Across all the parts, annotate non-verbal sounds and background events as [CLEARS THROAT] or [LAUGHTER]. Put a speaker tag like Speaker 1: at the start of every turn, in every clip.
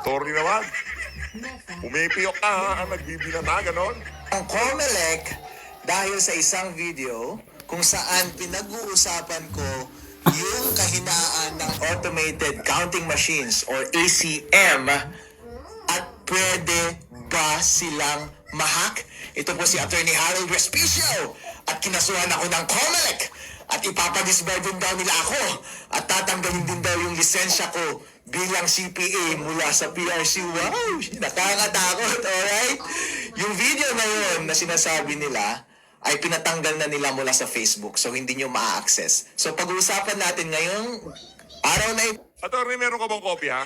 Speaker 1: Attorney naman. Pumipiyok ka ha, nagbibinata, ganon.
Speaker 2: Ang COMELEC dahil sa isang video kung saan pinag-uusapan ko yung kahinaan ng automated counting machines or ACM at pwede ba silang mahak? Ito po si Attorney Harold Respicio at kinasuhan ako ng COMELEC at ipapadisbar din daw nila ako at tatanggalin din daw yung lisensya ko bilang CPA mula sa PRC. Wow! Nakakatakot, alright? Yung video na yun na sinasabi nila ay pinatanggal na nila mula sa Facebook so hindi nyo ma-access. So pag-uusapan natin ngayong araw na ito,
Speaker 1: Attorney, meron ka bang kopya?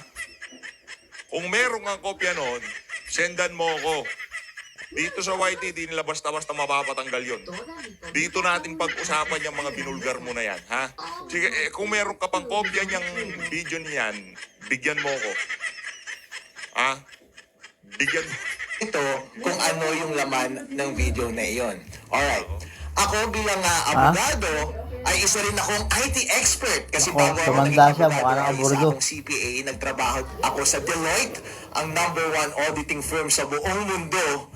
Speaker 1: Kung meron kang kopya noon, sendan mo ako. Dito sa YT, di nila basta-basta mapapatanggal yon. Dito natin pag-usapan yung mga binulgar mo na yan, ha? Sige, eh, kung meron ka pang kopya niyang video niyan, bigyan mo ko. Ha? Bigyan
Speaker 2: ito kung ano yung laman ng video na iyon. Alright. Ako bilang uh, abogado, ay isa rin akong IT expert kasi
Speaker 3: Ako,
Speaker 2: bago ako
Speaker 3: tumanda
Speaker 2: naging
Speaker 3: siya,
Speaker 2: abogado
Speaker 3: mukha
Speaker 2: ay
Speaker 3: ng
Speaker 2: isa
Speaker 3: aburdo.
Speaker 2: akong CPA, nagtrabaho ako sa Deloitte, ang number one auditing firm sa buong mundo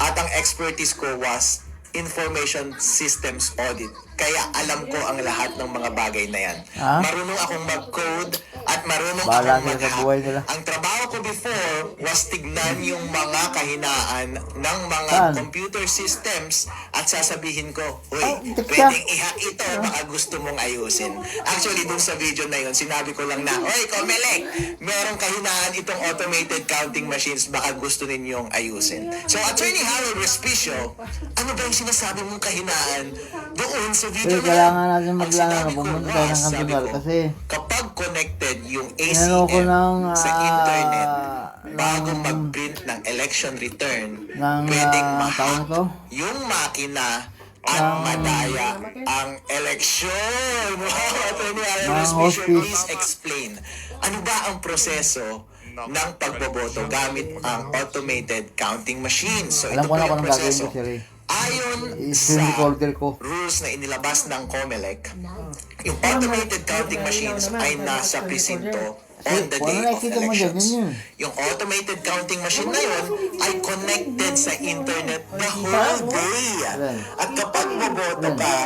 Speaker 2: at ang expertise ko was information systems audit. Kaya alam ko ang lahat ng mga bagay na yan.
Speaker 3: Ah?
Speaker 2: Marunong akong mag-code at marunong
Speaker 3: Bahala
Speaker 2: akong
Speaker 3: buhay nila.
Speaker 2: Ang trabaho ko before was tignan yung mga kahinaan ng mga
Speaker 3: Saan?
Speaker 2: computer systems at sasabihin ko, Uy,
Speaker 3: Oh,
Speaker 2: pwedeng i-hack ito, baka gusto mong ayusin. Actually, dun sa video na yun, sinabi ko lang na, Uy, Comelec, merong kahinaan itong automated counting machines, baka gusto ninyong ayusin. So, Attorney Harold Respicio, ano ba yung sinasabi mong kahinaan doon sa na
Speaker 3: kailangan natin
Speaker 2: sinabi ko
Speaker 3: pumunta ng kantibar kasi
Speaker 2: kapag connected yung
Speaker 3: ko
Speaker 2: ACM
Speaker 3: ng,
Speaker 2: sa
Speaker 3: ah,
Speaker 2: internet bago
Speaker 3: ng-
Speaker 2: mag-print ng election return,
Speaker 3: ng
Speaker 2: pwedeng
Speaker 3: uh,
Speaker 2: ma-hack yung makina at
Speaker 3: Ng-
Speaker 2: madaya ang eleksyon. [LAUGHS] Wow, Attorney Respicio,
Speaker 3: hospice.
Speaker 2: please explain. Ano ba ang proseso ng pagboboto gamit ang automated counting machine? So
Speaker 3: Alam
Speaker 2: ito
Speaker 3: ko
Speaker 2: po
Speaker 3: na
Speaker 2: yung proseso. Ayon sa
Speaker 3: recorder ko.
Speaker 2: rules na inilabas ng COMELEC, yung automated counting machines ay nasa presinto on the day of elections.
Speaker 3: yun yun.
Speaker 2: Yung automated counting machine na yun ay connected sa internet the whole day. At kapag boboto ka,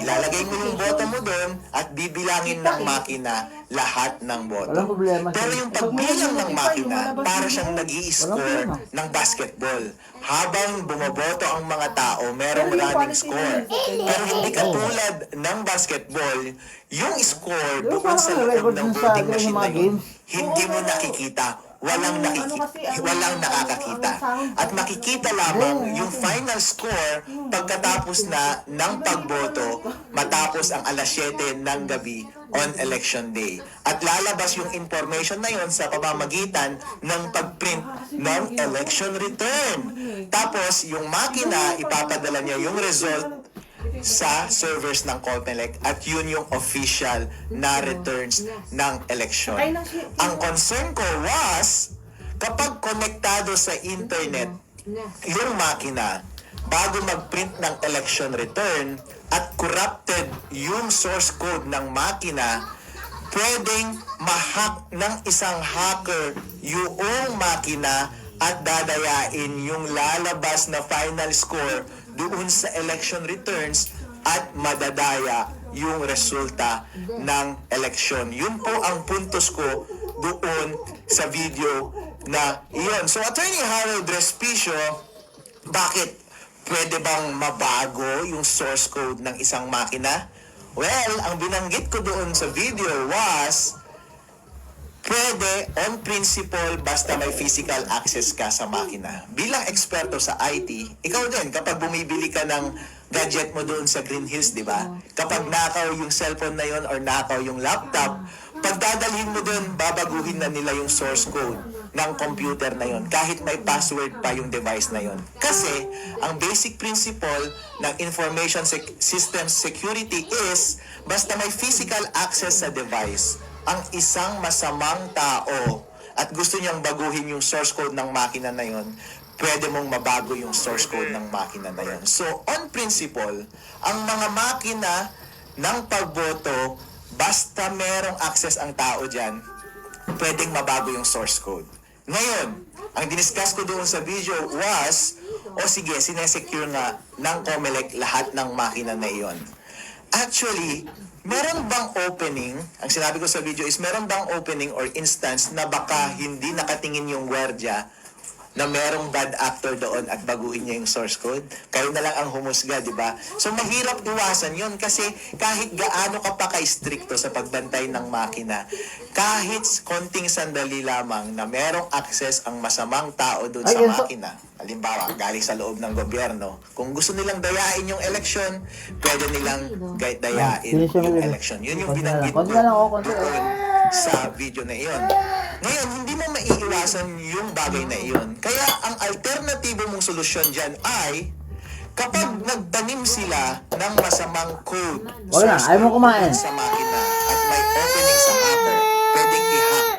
Speaker 2: ilalagay mo yung boto mo doon at bibilangin ng makina lahat ng boto.
Speaker 3: Walang problema.
Speaker 2: Pero yung pagbilang ng makina, para siyang nag score
Speaker 3: problema.
Speaker 2: ng basketball. Habang bumoboto ang mga tao, merong running score. Pero hindi katulad ng basketball, yung score doon sa loob ng voting machine na yun, hindi mo nakikita. Walang nakikita, walang nakakakita. At makikita lamang yung final score pagkatapos na ng pagboto matapos ang alas 7 ng gabi on election day. At lalabas yung information na yon sa pamamagitan ng pagprint ng election return. Tapos yung makina ipapadala niya yung result sa servers ng COMELEC at yun yung official na returns ng election. Ang concern ko was kapag konektado sa internet yung makina bago mag-print ng election return at corrupted yung source code ng makina pwedeng mahack ng isang hacker yung makina at dadayain yung lalabas na final score doon sa election returns at madadaya yung resulta ng eleksyon. Yun po ang puntos ko doon sa video na iyon. So, Attorney Harold Respicio, bakit pwede bang mabago yung source code ng isang makina? Well, ang binanggit ko doon sa video was Pwede, on principle, basta may physical access ka sa makina. Bilang eksperto sa IT, ikaw din, kapag bumibili ka ng gadget mo doon sa Green Hills, di ba? Kapag nakaw yung cellphone na yon or nakaw yung laptop, pagdadalhin mo doon, babaguhin na nila yung source code ng computer na yon kahit may password pa yung device na yon. Kasi, ang basic principle ng information sec- system security is basta may physical access sa device, ang isang masamang tao at gusto niyang baguhin yung source code ng makina na yon, pwede mong mabago yung source code ng makina na yon. So, on principle, ang mga makina ng pagboto, basta merong access ang tao dyan, pwedeng mabago yung source code. Ngayon, ang diniscuss ko doon sa video was, o sige, sinesecure nga ng Comelec lahat ng makina na iyon. Actually, meron bang opening, ang sinabi ko sa video is, meron bang opening or instance na baka hindi nakatingin yung gwardya na merong bad actor doon at baguhin niya yung source code. Kayo na lang ang humusga, di ba? So mahirap iwasan yon kasi kahit gaano ka pa ka-stricto sa pagbantay ng makina, kahit konting sandali lamang na merong access ang masamang tao doon sa
Speaker 3: yun
Speaker 2: makina, halimbawa, galing sa loob ng gobyerno, kung gusto nilang dayain yung election, pwede nilang dayain yung
Speaker 3: yun.
Speaker 2: election. Yun yung binanggit doon sa video na iyon. Ngayon, hindi mo maiiwasan yung bagay na iyon. Kaya ang alternatibo mong solusyon dyan ay kapag nagtanim sila ng masamang code
Speaker 3: Wag na, ayaw mo kumain.
Speaker 2: sa makina at may opening sa hacker, pwedeng i-hack.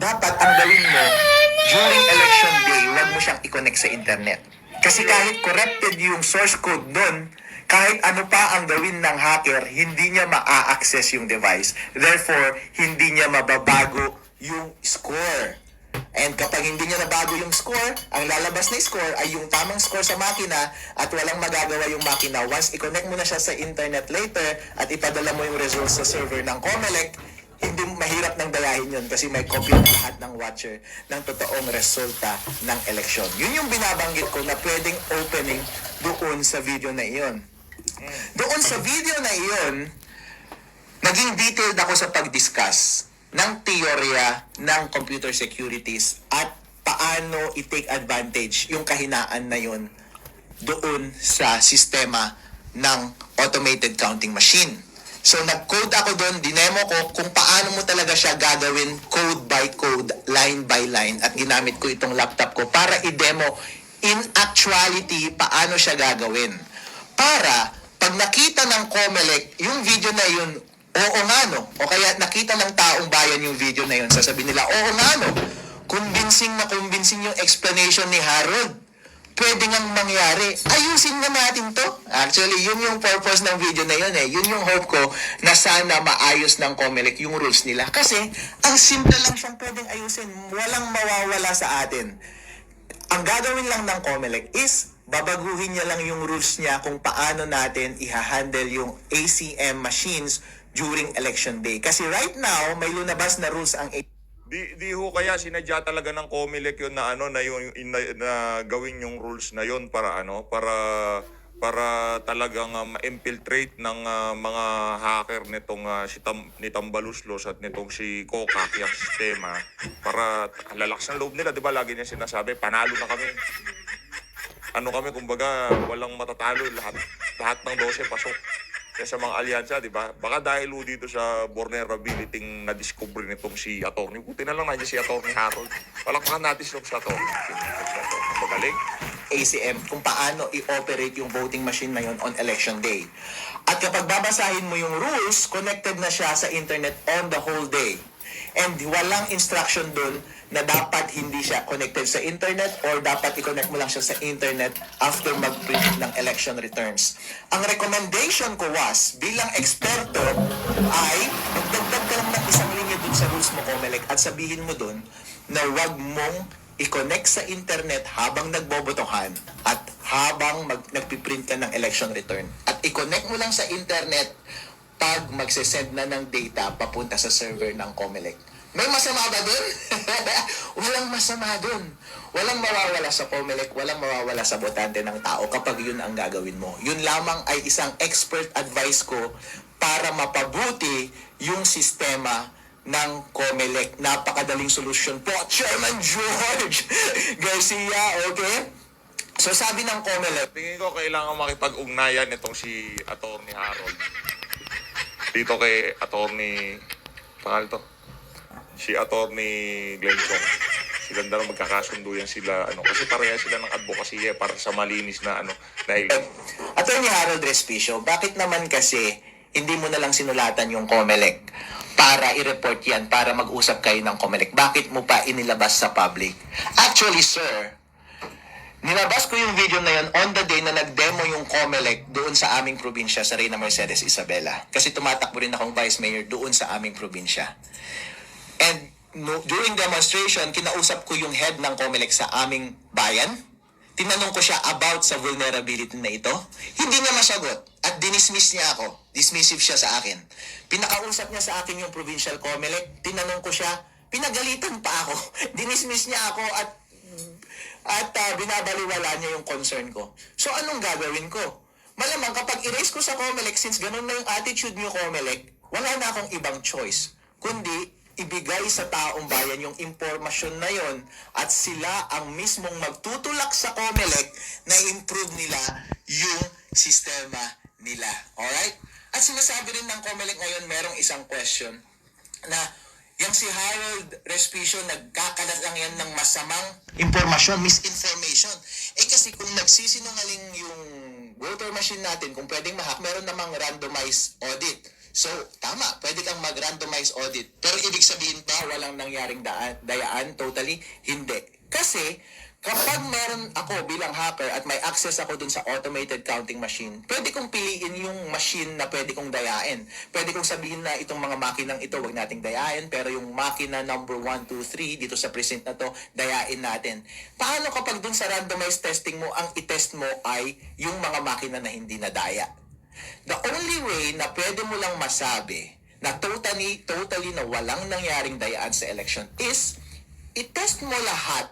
Speaker 2: Dapat ang gawin mo, during election day, wag mo siyang i-connect sa internet. Kasi kahit corrupted yung source code doon, kahit ano pa ang gawin ng hacker, hindi niya ma-access yung device. Therefore, hindi niya mababago yung score. And kapag hindi niya nabago yung score, ang lalabas na score ay yung tamang score sa makina at walang magagawa yung makina. Once i-connect mo na siya sa internet later at ipadala mo yung results sa server ng Comelec, hindi mahirap nang dayahin yun kasi may copy ng lahat ng watcher ng totoong resulta ng eleksyon. Yun yung binabanggit ko na pwedeng opening doon sa video na iyon. Doon sa video na iyon, naging detailed ako sa pag-discuss ng teorya ng computer securities at paano i-take advantage yung kahinaan na yun doon sa sistema ng automated counting machine. So nag-code ako doon, dinemo ko kung paano mo talaga siya gagawin code by code, line by line at ginamit ko itong laptop ko para i-demo in actuality paano siya gagawin. Para pag nakita ng Comelec yung video na yun, oo nga no, o kaya nakita ng taong bayan yung video na yun, sasabihin nila, oo nga no, convincing na convincing yung explanation ni Harold pwede ngang mangyari. Ayusin na natin to. Actually, yun yung purpose ng video na yun eh. Yun yung hope ko na sana maayos ng Comelec yung rules nila. Kasi, ang simple lang siyang pwedeng ayusin. Walang mawawala sa atin. Ang gagawin lang ng Comelec is babaguhin niya lang yung rules niya kung paano natin i-handle yung ACM machines during election day. Kasi right now, may lunabas na rules ang
Speaker 1: Di, di ho kaya sinadya talaga ng Comelec yun na ano na yung na, na gawin yung rules na yun para ano para para talagang uh, ma-infiltrate ng uh, mga hacker nitong uh, si Tam, ni Tambaluslos at nitong si Kokak yung sistema para lalakas ng loob nila, 'di ba? Lagi niya sinasabi, panalo na kami. Ano kami kumbaga walang matatalo lahat lahat ng 12 pasok. Sa mga alyansa, di ba? Baka dahil ho dito sa vulnerability na-discover nitong si Atty. Buti na lang nandiyan si Atty. Harold. Palakpakan natin sa Atty. Magaling.
Speaker 2: ACM kung paano i-operate yung voting machine na yun on election day. At kapag babasahin mo yung rules, connected na siya sa internet on the whole day. And walang instruction dun na dapat hindi siya connected sa internet or dapat i-connect mo lang siya sa internet after mag-print ng election returns. Ang recommendation ko was, bilang eksperto, ay magdagdag ka lang ng isang linya dun sa rules mo, Comelec, at sabihin mo dun na wag mong i-connect sa internet habang nagbobotohan at habang mag, nagpiprint ka ng election return. At i-connect mo lang sa internet pag magsesend na ng data papunta sa server ng Comelec. May masama ba dun? [LAUGHS] walang masama dun. Walang mawawala sa Comelec, walang mawawala sa botante ng tao kapag yun ang gagawin mo. Yun lamang ay isang expert advice ko para mapabuti yung sistema ng Comelec. Napakadaling solusyon po, Chairman [LAUGHS] George Garcia, okay? So sabi ng Comelec,
Speaker 1: Tingin ko kailangan makipag-ugnayan itong si Atty. Harold. Dito kay Atty. Pangal to? Si Atty. Glenn Chong. Silang dalawa magkakasundo yan sila ano kasi pareha sila ng advocacy eh, para sa malinis na ano na
Speaker 2: Attorney Harold Respicio, bakit naman kasi hindi mo na lang sinulatan yung COMELEC para i-report yan, para mag-usap kayo ng COMELEC? Bakit mo pa inilabas sa public? Actually, sir, nilabas ko yung video na yun on the day na nag-demo yung COMELEC doon sa aming probinsya, sa Reyna Mercedes Isabela. Kasi tumatakbo rin akong vice mayor doon sa aming probinsya. And no, during demonstration, kinausap ko yung head ng COMELEC sa aming bayan. Tinanong ko siya about sa vulnerability na ito. Hindi niya masagot at dinismiss niya ako. Dismissive siya sa akin. Pinakausap niya sa akin yung provincial COMELEC. Tinanong ko siya, pinagalitan pa ako. [LAUGHS] dinismiss niya ako at at ah, binabaliwala niya yung concern ko. So anong gagawin ko? Malamang kapag erase ko sa Comelec, since ganun na yung attitude niyo Comelec, wala na akong ibang choice. Kundi, ibigay sa taong bayan yung impormasyon na yon at sila ang mismong magtutulak sa Comelec na improve nila yung sistema nila. Alright? At sinasabi rin ng Comelec ngayon, merong isang question na yung si Harold Respicio nagkakalat lang yan ng masamang impormasyon, misinformation. Eh kasi kung nagsisinungaling yung voter machine natin, kung pwedeng mahak, meron namang randomized audit. So, tama, pwede kang mag-randomize audit. Pero ibig sabihin ba walang nangyaring daan, dayaan? Totally, hindi. Kasi, kapag meron ako bilang hacker at may access ako dun sa automated counting machine, pwede kong piliin yung machine na pwede kong dayain. Pwede kong sabihin na itong mga makinang ito, wag nating dayain, pero yung makina number 1, 2, 3 dito sa precinct na to, dayain natin. Paano kapag dun sa randomized testing mo, ang itest mo ay yung mga makina na hindi nadaya? The only way na pwede mo lang masabi na totally, totally na walang nangyaring dayaan sa election is itest mo lahat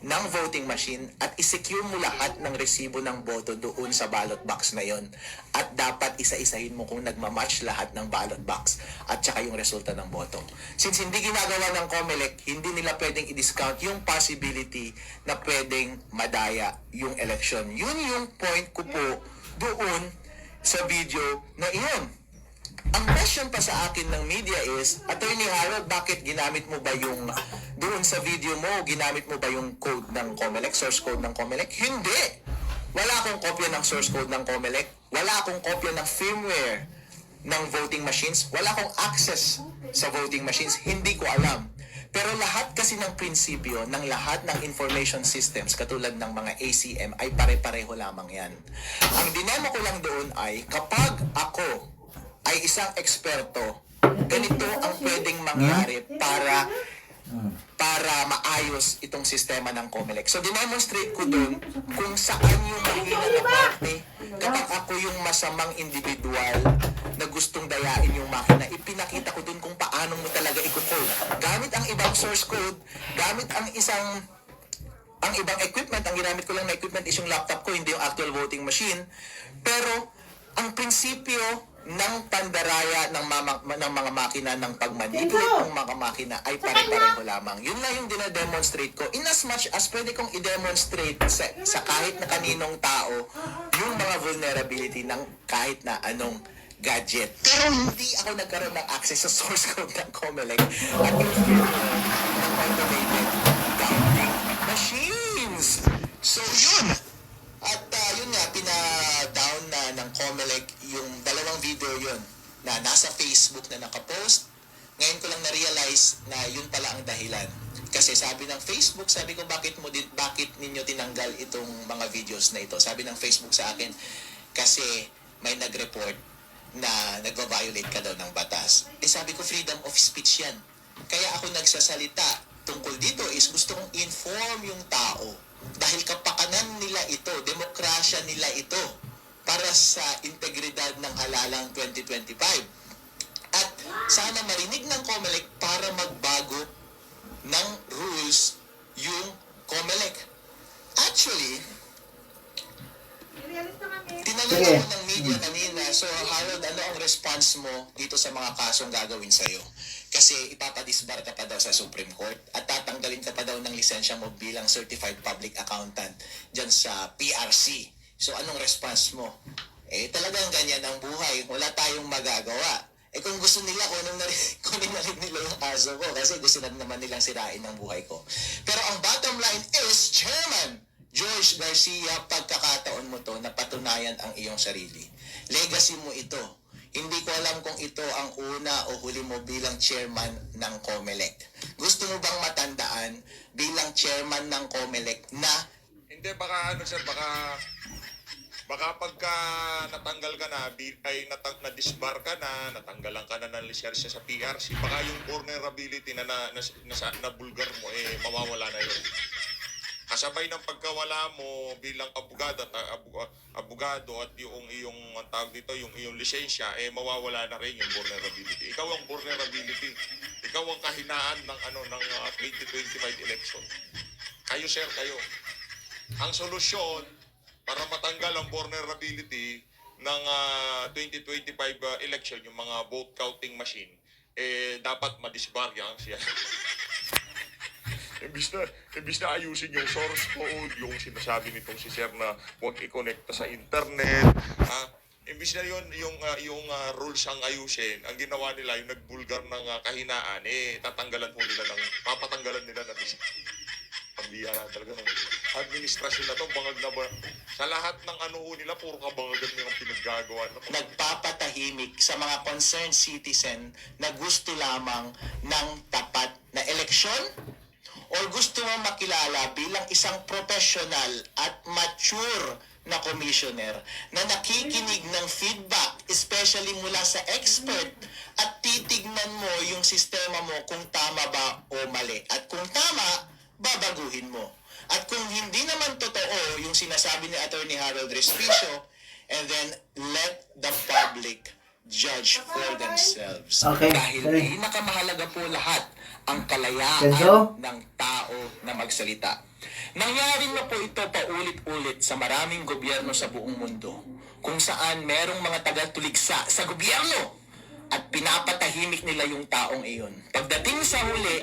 Speaker 2: ng voting machine at isecure mo lahat ng resibo ng boto doon sa ballot box na yon. At dapat isa-isahin mo kung nagmamatch lahat ng ballot box at saka yung resulta ng boto. Since hindi ginagawa ng COMELEC, hindi nila pwedeng i-discount yung possibility na pwedeng madaya yung election. Yun yung point ko po doon sa video na iyon. Ang question pa sa akin ng media is, Attorney Harold, bakit ginamit mo ba yung, doon sa video mo, ginamit mo ba yung code ng Comelec, source code ng Comelec? Hindi! Wala akong kopya ng source code ng Comelec. Wala akong kopya ng firmware ng voting machines. Wala akong access sa voting machines. Hindi ko alam. Pero lahat kasi ng prinsipyo ng lahat ng information systems katulad ng mga ACM ay pare-pareho lamang yan. Ang dinemo ko lang doon ay kapag ako ay isang eksperto, ganito ang pwedeng mangyari para para maayos itong sistema ng COMELEC. So, dinemonstrate ko doon kung saan yung mahina na parte kapag ako yung masamang individual na gustong dayain yung makina. Ipinakita ko doon kung paano mo talaga i-code. Gamit ang ibang source code, gamit ang isang ang ibang equipment, ang ginamit ko lang na equipment is yung laptop ko, hindi yung actual voting machine. Pero, ang prinsipyo ng pandaraya ng, mama, ng mga makina ng pagmanipulate ng mga makina ay pare-pareho lamang. Yun lang yung dinedemonstrate ko. In as much as pwede kong i-demonstrate sa, sa kahit na kaninong tao yung mga vulnerability ng kahit na anong gadget. Pero hindi ako nagkaroon ng access sa source code ng Comelec at yung ng automated counting machines. So yun. At ah, yun nga, pina-down na ng Comelec yung dalawang video yun na nasa Facebook na nakapost. Ngayon ko lang na-realize na yun pala ang dahilan. Kasi sabi ng Facebook, sabi ko bakit mo din bakit ninyo tinanggal itong mga videos na ito? Sabi ng Facebook sa akin kasi may nag-report na nagva-violate ka daw ng batas. Eh sabi ko freedom of speech yan. Kaya ako nagsasalita tungkol dito is gusto kong inform yung tao dahil kapakanan nila ito, demokrasya nila ito para sa integridad ng halalang 2025. At sana marinig ng COMELEC para magbago ng rules yung COMELEC. Actually, tinanong ako ng media kanina, so Harold, ano ang response mo dito sa mga kasong gagawin sa'yo? Kasi ipapadisbar ka pa daw sa Supreme Court at tatanggalin ka pa daw ng lisensya mo bilang Certified Public Accountant dyan sa PRC. So anong response mo? Eh talagang ganyan ang buhay. Wala tayong magagawa. Eh kung gusto nila, kunin na rin, [LAUGHS] kunin na rin nila yung aso ko kasi gusto na naman nilang sirain ang buhay ko. Pero ang bottom line is, Chairman George Garcia, pagkakataon mo to na patunayan ang iyong sarili. Legacy mo ito. Hindi ko alam kung ito ang una o huli mo bilang chairman ng COMELEC. Gusto mo bang matandaan bilang chairman ng COMELEC na
Speaker 1: Hindi, baka ano sir, baka Baka pagka natanggal ka na, ay natang, na-disbar ka na, natanggalan ka na ng lisensya sa PRC, baka yung vulnerability na, na, na, na, na bulgar mo, eh, mawawala na yun. Kasabay ng pagkawala mo bilang abogado at abu- abogado at yung iyong tawag dito, yung iyong lisensya, eh mawawala na rin yung vulnerability. Ikaw ang vulnerability. Ikaw ang kahinaan ng ano ng uh, 2025 election. Kayo sir, kayo. Ang solusyon para matanggal ang vulnerability ng ah, 2025 uh, election, yung mga vote counting machine, eh dapat madisbar yan siya. [LAUGHS] Imbis na, imbis na ayusin yung source code, yung sinasabi nitong si Sir na huwag i-connect sa internet, ha? Imbis na yun, yung, ah, yung ah, rules ang ayusin, ang ginawa nila, yung nagbulgar ng ah, kahinaan, eh, tatanggalan po nila ng, papatanggalan nila ng [LAUGHS] pambihara talaga ng administrasyon na to, bangag na ba? Sa lahat ng ano nila, puro kabangagan nilang pinaggagawa.
Speaker 2: Nagpapatahimik sa mga concerned citizen na gusto lamang ng tapat na eleksyon? Or gusto mo makilala bilang isang professional at mature na commissioner na nakikinig ng feedback, especially mula sa expert, at titignan mo yung sistema mo kung tama ba o mali. At kung tama, babaguhin mo. At kung hindi naman totoo yung sinasabi ni Attorney Harold Respicio, and then let the public judge for themselves.
Speaker 3: Okay,
Speaker 2: Dahil
Speaker 3: sorry.
Speaker 2: pinakamahalaga po lahat ang kalayaan
Speaker 3: Kenzo?
Speaker 2: ng tao na magsalita. Nangyari na po ito paulit-ulit sa maraming gobyerno sa buong mundo kung saan merong mga taga-tuligsa sa gobyerno at pinapatahimik nila yung taong iyon. Pagdating sa huli,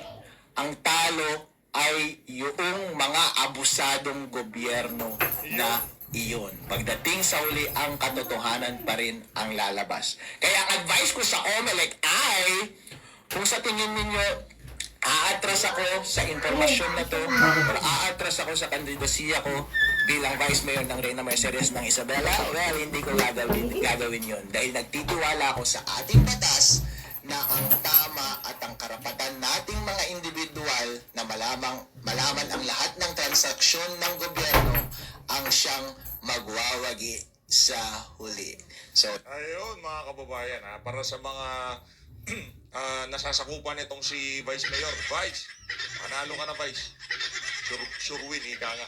Speaker 2: ang talo ay yung mga abusadong gobyerno na iyon. Pagdating sa huli, ang katotohanan pa rin ang lalabas. Kaya ang advice ko sa OMELEC ay, kung sa tingin ninyo, aatras ako sa informasyon na to, aatras ako sa kandidasiya ko bilang Vice Mayor ng Reyna Mercedes ng Isabela, well, hindi ko gagawin, gagawin yon Dahil nagtitiwala ako sa ating batas na ang tama at ang karapatan nating mga individual na malamang, malaman ang lahat ng transaksyon ng gobyerno ang siyang magwawagi sa huli. So,
Speaker 1: Ayun mga kababayan ha, para sa mga [CLEARS THROAT] ah, nasasakupan itong si Vice Mayor. Vice, manalo ka na Vice. Sure, sure ika nga.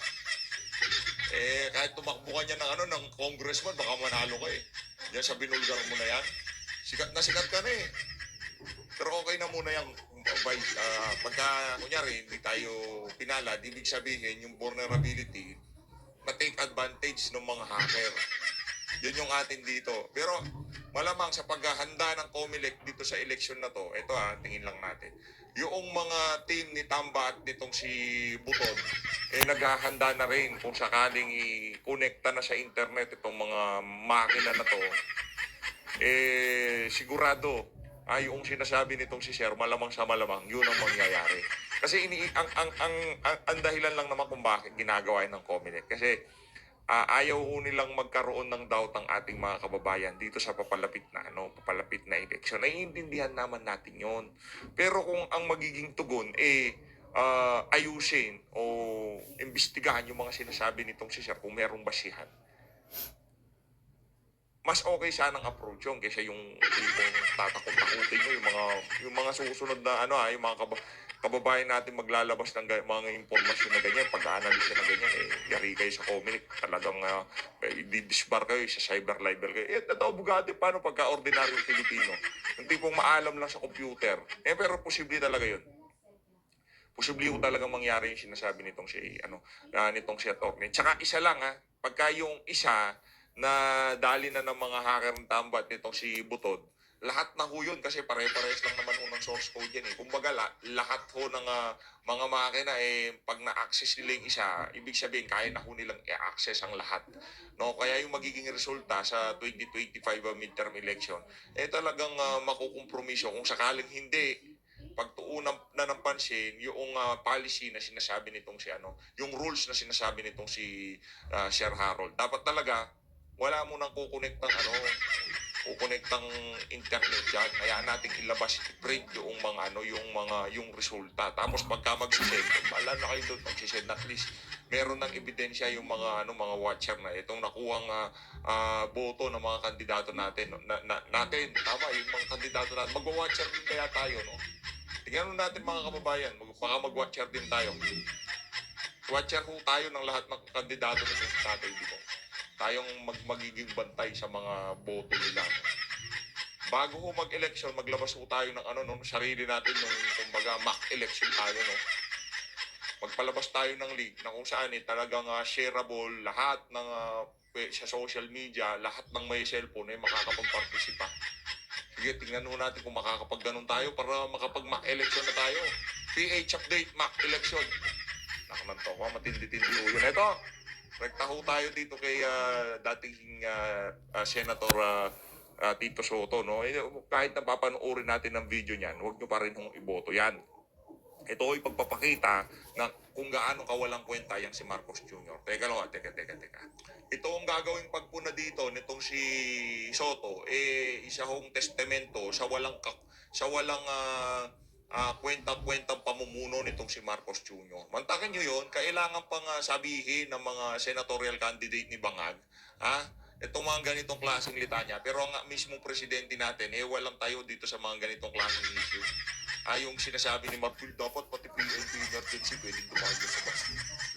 Speaker 1: Eh, kahit tumakbo ka niya ng, ano, ng congressman, baka manalo ka eh. Diyan sa binulgar mo na yan. Sikat na sikat ka na eh. Pero okay na muna yung Vice. ah, pagka, kunyari, hindi tayo pinala, ibig sabihin, yung vulnerability, ma-take advantage ng mga hacker. Yun yung atin dito. Pero malamang sa paghahanda ng COMELEC dito sa election na to, ito ha, tingin lang natin. Yung mga team ni Tamba at nitong si Buton, eh naghahanda na rin kung sakaling i-connecta na sa internet itong mga makina na to, eh sigurado ay yung sinasabi nitong si Sir, malamang sa malamang, yun ang mangyayari. Kasi ini ang ang ang, ang, ang dahilan lang naman kung bakit ginagawa ng Comelec. Kasi ah, ayaw ho nilang magkaroon ng doubt ang ating mga kababayan dito sa papalapit na ano, papalapit na election. Naiintindihan naman natin 'yon. Pero kung ang magiging tugon eh ah, ayusin o imbestigahan yung mga sinasabi nitong si Sir kung merong basihan mas okay sanang approach yun kaysa yung tipong tatakot-takutin nyo, yung mga, yung mga susunod na, ano ah, yung mga kaba, kababayan natin maglalabas ng ga- mga impormasyon na ganyan, pag-analisa na ganyan, eh, yari kayo sa Comelec, talagang uh, eh, didisbar kayo sa cyber libel kayo. Eh, ito, bugati, paano pagka ordinaryong Pilipino? Yung tipong maalam lang sa computer. Eh, pero posible talaga yun. Posible yung talagang mangyari yung sinasabi nitong si, ano, na nitong si attorney. Tsaka isa lang ha, pagka yung isa na dali na ng mga hacker ng tambat nitong si Butod, lahat na ho yun kasi pare-pares lang naman ho ng source code yan eh. Kumbaga, la, lahat ho ng ah, mga makina eh, pag na-access nila yung isa, ibig sabihin kaya na ho nilang i-access ang lahat. No? Kaya yung magiging resulta sa 2025 ah, midterm election, eh talagang uh, makukompromiso kung sakaling hindi pagtuunan na ng pansin yung ah, policy na sinasabi nitong si ano, yung rules na sinasabi nitong si ah, Sir Harold. Dapat talaga wala mo nang kukonect ng ano, kukonektang internet yan, kaya natin ilabas, i-print yung mga ano, yung mga yung resulta. Tapos pagka mag-send, wala na kayo doon mag-send. At least meron ng ebidensya yung mga ano mga watcher na itong nakuhang ah, ah, boto ng mga kandidato natin no? na, na, natin. Tama yung mga kandidato natin. Magwa-watcher din kaya tayo no? Tingnan natin mga kababayan. Mag, baka mag-watcher din tayo. Watcher ho tayo ng lahat ng kandidato na sa tatay dito tayong mag magiging bantay sa mga boto nila bago ho mag-election maglabas ho tayo ng ano no sarili natin yung kumbaga mock election tayo no magpalabas tayo ng link na kung saan eh, talagang ah, shareable lahat ng pe- sa social media, lahat ng may cellphone ay makakapag-participate. Sige, tingnan mo natin kung makakapag ganun tayo para makapag mock election na tayo. PH update mock election. Nakaman to, oh, matindi-tindi ho. Ito, rekta ho tayo dito kay ah, dating ah, ah, Senator ah, ah, Tito Soto. No? Eh, kahit na papanoorin natin ng video niyan, huwag nyo pa rin hong iboto yan ito ay pagpapakita na kung gaano kawalang kwenta yang si Marcos Jr. Teka lang, teka, teka, teka. Ito ang gagawing pagpuna dito nitong si Soto, eh, isa hong testamento sa walang, sa walang ah, ah, kwenta-kwentang pamumuno nitong si Marcos Jr. Mantakin nyo yun, kailangan pang sabihin ng mga senatorial candidate ni Bangag, ha? Itong mga ganitong klaseng litanya. Pero ang mismong presidente natin, eh, walang tayo dito sa mga ganitong klaseng issue. Ah, yung sinasabi ni Marfil, dapat pati PNP emergency pwedeng dumayo sa bus.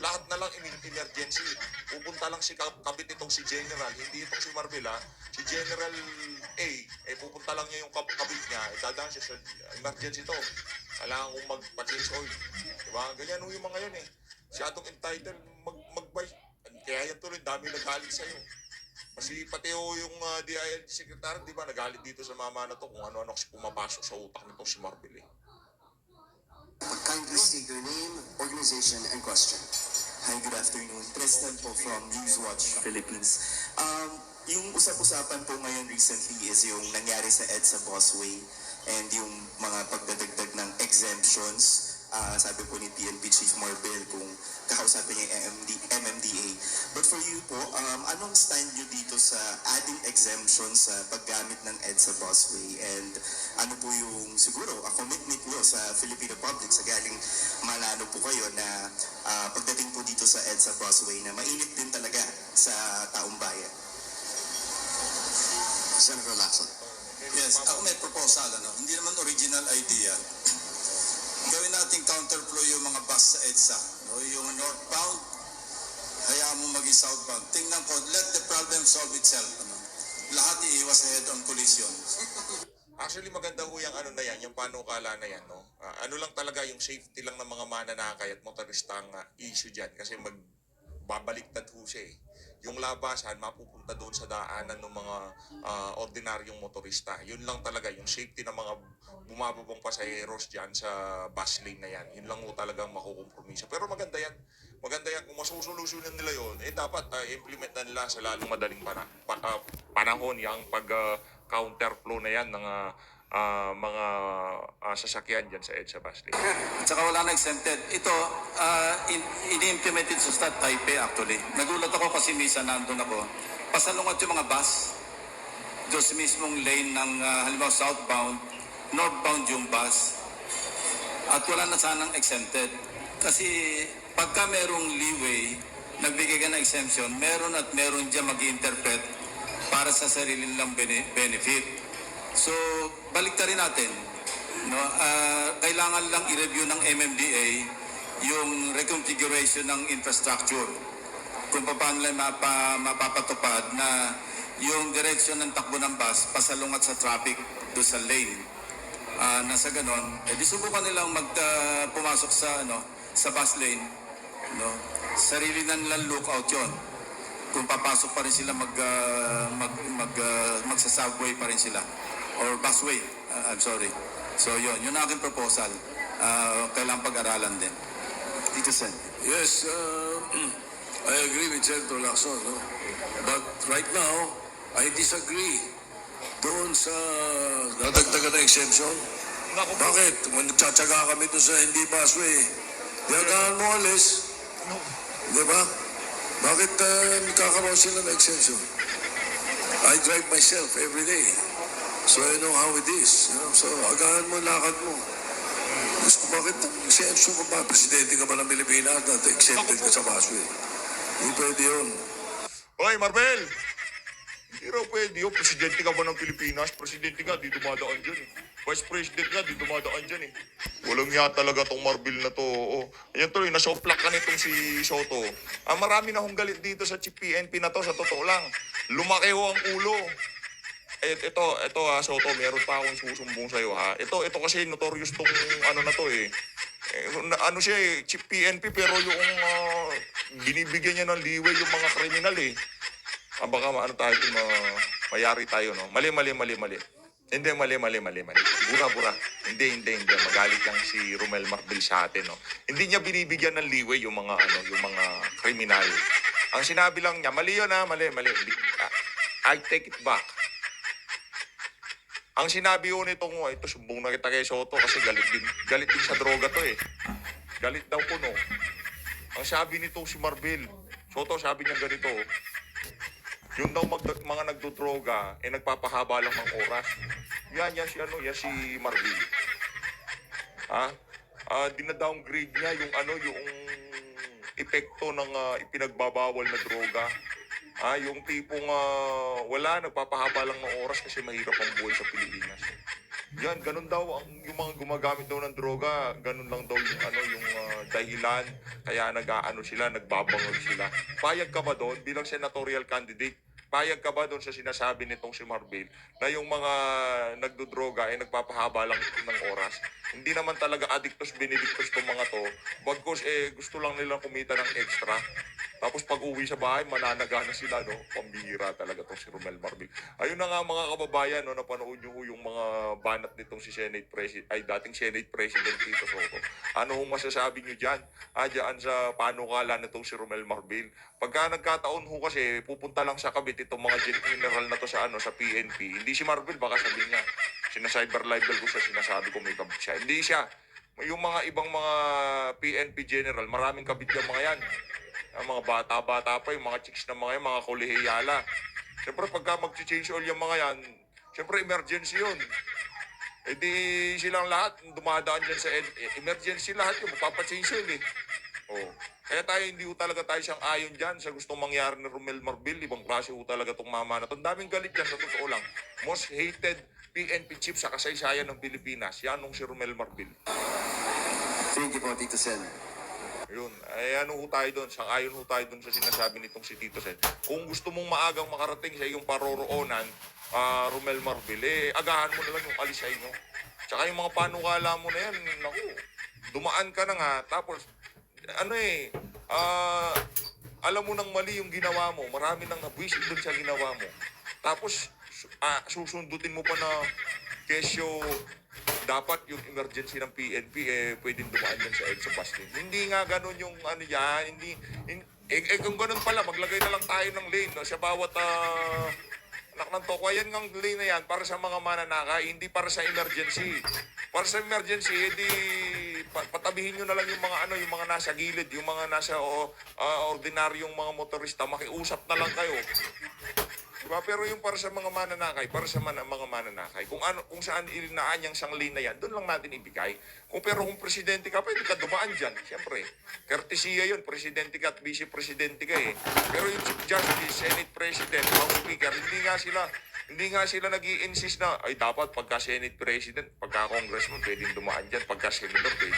Speaker 1: Lahat na lang emer- emergency. Pupunta lang si kab- kabit itong si General, hindi itong si Marfil ha. Si General A, eh pupunta lang niya yung kab- kabit niya, eh siya sa emergency to. Kailangan kong magpa-change oil. Diba? Ganyan yung mga yun eh. Siyadong entitled mag mag Kaya yan tuloy, dami nagalit sa'yo. Kasi pati ho yung uh, DILG secretary, di ba, nagalit dito sa mama na to kung ano-ano kasi pumapasok sa utak nito si Marvel eh.
Speaker 3: Kindly state your name, organization, and question.
Speaker 2: Hi, good afternoon. President po from Newswatch Philippines. Um, yung usap-usapan po ngayon recently is yung nangyari sa EDSA Bossway and yung mga pagdadagdag ng exemptions. Ah, sabi po ni PNP Chief Marbel kung kakausapin niya yung MMD, MMDA. But for you po, um, anong stand niyo dito sa adding exemptions sa paggamit ng EDSA Busway and ano po yung siguro a commitment niyo sa Filipino public sa galing manalo po kayo na ah, pagdating po dito sa EDSA Busway na mainit din talaga sa taong bayan.
Speaker 3: Senator Lacson.
Speaker 4: Yes, ako may proposal, ano? Hindi naman original idea. Gawin nating counterflow yung mga bus sa EDSA. No? Yung northbound, hayaan mo maging southbound. Tingnan ko, let the problem solve itself. Ano? Lahat iiwas sa head-on collision.
Speaker 1: Actually, maganda ho yung ano na yan, yung panukala na yan, no? Ah, ano lang talaga yung safety lang ng mga mananakay at motorista ang ah, issue dyan kasi mag babaliktad ho siya eh. Yung labasan, mapupunta doon sa daanan ng mga ah, ordinaryong motorista. Yun lang talaga, yung safety ng mga bumababang pasaheros dyan sa bus lane na yan. Yun lang ho talagang makukompromiso. Pero maganda yan. Maganda yan. Kung masusolusyonan nila yun, eh dapat ah, implement na nila sa lalong madaling pana, pa, ah, panahon yung pag ah, counterflow na yan ng ah, ah, mga ah, sasakyan dyan sa EDSA bus lane.
Speaker 4: At saka wala na exempted. Ito, uh, in, ini-implement it sa Stat Taipei actually. Nagulat ako kasi misa nandun ako. Pasalungat yung mga bus. Doon sa mismong lane ng ah, halimbawa southbound, northbound yung bus. At wala na sanang exempted. Kasi pagka merong leeway, nagbigay ka ng exemption, meron at meron dyan mag interpret para sa sarili nilang bene- benefit. So, balik rin natin. No, ah, kailangan lang i-review ng MMDA yung reconfiguration ng infrastructure. Kung paano lang mapa, mapapatupad na yung direksyon ng takbo ng bus pasalungat sa traffic do sa lane. Ah, nasa ganon, eh di subukan nilang mag pumasok sa ano sa bus lane, no? Sarili na nilang lookout 'yon. Kung papasok pa rin sila mag ah, mag mag ah, magsa-subway pa rin sila or busway. Ah, I'm sorry. So 'yon, yun ang aking proposal. Ah, kailangan pag-aralan din. Dito Sen.
Speaker 5: Yes, uh, [CLEARS THROAT] I agree with Senator Lacson. No? But right now, I disagree doon sa nadagdagan ng exemption. Bakit? Kung nagtsatsaga kami doon sa hindi busway, diyagaan mo alis. Di ba? Bakit uh, nagkakaroon sila ng exemption? I drive myself every day. So I know how it is. You know? So agahan mo, lakad mo. Gusto bakit exemption ka ba? Presidente ka ba ng Pilipinas na exempted ka sa busway? Hindi pwede yun.
Speaker 1: Hoy, Marbel! Hindi raw pwede yun. Presidente ka ba ng Pilipinas? Presidente ka, di dumadaan dyan eh. Vice President ka, di dumadaan dyan eh. Walang ya talaga tong Marbil na to. Oo. Ayan tuloy, nasoplak ka nitong si Soto. Ah, marami na akong galit dito sa PNP na to, sa totoo lang. Lumaki ho ang ulo. Eh, ito, ito ha, Soto, meron pa akong susumbong sa'yo ha. Ito, ito kasi notorious tong ano na to eh. eh ano siya eh, Chief PNP pero yung ah, binibigyan niya ng leeway yung mga kriminal eh. Ah, baka ano tayo, ma, mayari tayo, no? Mali, mali, mali, mali. Hindi, mali, mali, mali, mali. Bura, bura. Hindi, hindi, hindi. Magalit lang si Romel Marbil sa atin, no? Hindi niya binibigyan ng leeway yung mga, ano, yung mga kriminal. Ang sinabi lang niya, mali yun, ha? Mali, mali. Ah, I take it back. Ang sinabi ko nitong, oh, ito, sumbong na kita kay Soto kasi galit din. Galit din sa droga to, eh. Galit daw po, no? Ang sabi nito si Marbil, Soto, sabi niya ganito, yung daw mag, mga nagdodroga, eh nagpapahaba lang ng oras. Yan, yan si ano, yan si Marvin. Ha? Ah, dinadowngrade niya yung ano, yung epekto ng ah, ipinagbabawal na droga. Ah, yung tipong ah, wala, nagpapahaba lang ng oras kasi mahirap ang buhay sa Pilipinas. Yan, ganun daw ang yung mga gumagamit daw ng droga, ganun lang daw yung ano yung ah, dahilan kaya nag-aano sila, nagbabangag sila. Payag ka ba doon bilang senatorial candidate? Payag ka ba doon sa sinasabi nitong si Marbil na yung mga nagdodroga ay nagpapahaba lang ng oras? Hindi naman talaga addictos benedictos tong mga to. Bagkos eh gusto lang nilang kumita ng extra. Tapos pag uwi sa bahay, mananaga na sila, no? Pambihira talaga tong si Romel Marbil. Ayun na nga mga kababayan, no? Napanood nyo yung mga banat nitong si Senate President, ay dating Senate President Tito Soto. Ano hong masasabi nyo dyan? Ah, dyan sa panukala nitong si Romel Marbil. Pagka nagkataon ho kasi, pupunta lang sa kabit itong mga gen- general na to sa ano sa PNP. Hindi si Marbil, baka sabihin niya, sinacyber libel ko siya, sinasabi ko may kabit siya. Hindi siya. Yung mga ibang mga PNP general, maraming kabit yung mga yan. Ang mga bata-bata pa, yung mga chicks na mga yan, mga kolehiyala. Siyempre, pagka mag-change oil yung mga yan, siyempre, emergency yun. Eh di silang lahat, dumadaan dyan sa eh, emergency lahat yun, magpapachange oil eh. Oh. Kaya tayo, hindi ko talaga tayo siyang ayon dyan sa gustong mangyari ni Romel Marbil. Ibang klase ko talaga itong mama na to. Ang daming galit dyan, sa totoo lang. Most hated PNP chief sa kasaysayan ng Pilipinas. Yan nung si Romel Marbil.
Speaker 3: Thank you po, Tito Sen.
Speaker 1: Yun. Ay ano ho tayo doon? Sang-ayon ho tayo doon sa sinasabi nitong si Tito Sen. Kung gusto mong maagang makarating sa iyong paroroonan, ah, Romel Marbil, eh, agahan mo na lang yung alisay mo. Tsaka yung mga panukala mo na yan, naku, dumaan ka na nga, tapos, ano eh, ah, alam mo nang mali yung ginawa mo, marami nang nabwisit doon sa ginawa mo. Tapos, ah, susundutin mo pa na kesyo dapat yung emergency ng PNP eh pwedeng dumaan yan sa EDSA bus lane. Hindi nga ganun yung ano yan, hindi, hin- eh, eh, kung ganun pala, maglagay na lang tayo ng lane no, sa bawat ah, anak ng toko. Yan ng lane na yan para sa mga mananakay, hindi para sa emergency. Para sa emergency, edi pa- patabihin nyo na lang yung mga ano, yung mga nasa gilid, yung mga nasa ah, ordinaryong mga motorista, makiusap na lang kayo. Diba? Pero yung para sa mga mananakay, para sa mana, mga mananakay, kung ano kung saan ilinaan yung sang lane na yan, doon lang natin ibigay. Kung pero kung presidente ka, pwede ka dumaan dyan, siyempre. Courtesy yun, presidente ka at vice-presidente ka eh. Pero yung Chief Justice, Senate President, House Speaker, hindi nga sila hindi nga sila nag insist na, ay dapat pagka Senate President, pagka Congressman, pwedeng dumaan dyan, pagka Senator, pwede.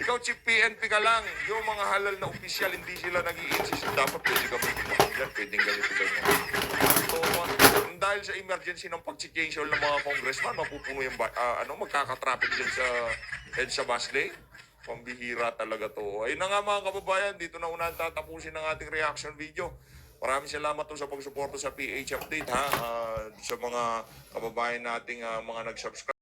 Speaker 1: Ikaw, Chief PNP ka lang. Yung mga halal na opisyal, hindi sila nag insist dapat pwede ka dumaan dyan, pwedeng ganito, ganyan. Uh, dahil sa emergency ng oil ng mga congressman, mapupuno yung, ah, ano, magkakatraffic dyan sa EDSA bus lane. Pambihira talaga to. Ayun na nga mga kababayan, dito na unahan tatapusin ang ating reaction video. Maraming salamat to sa pagsuporto sa PH Update ha. Ah, sa mga kababayan nating ah, mga nag-subscribe.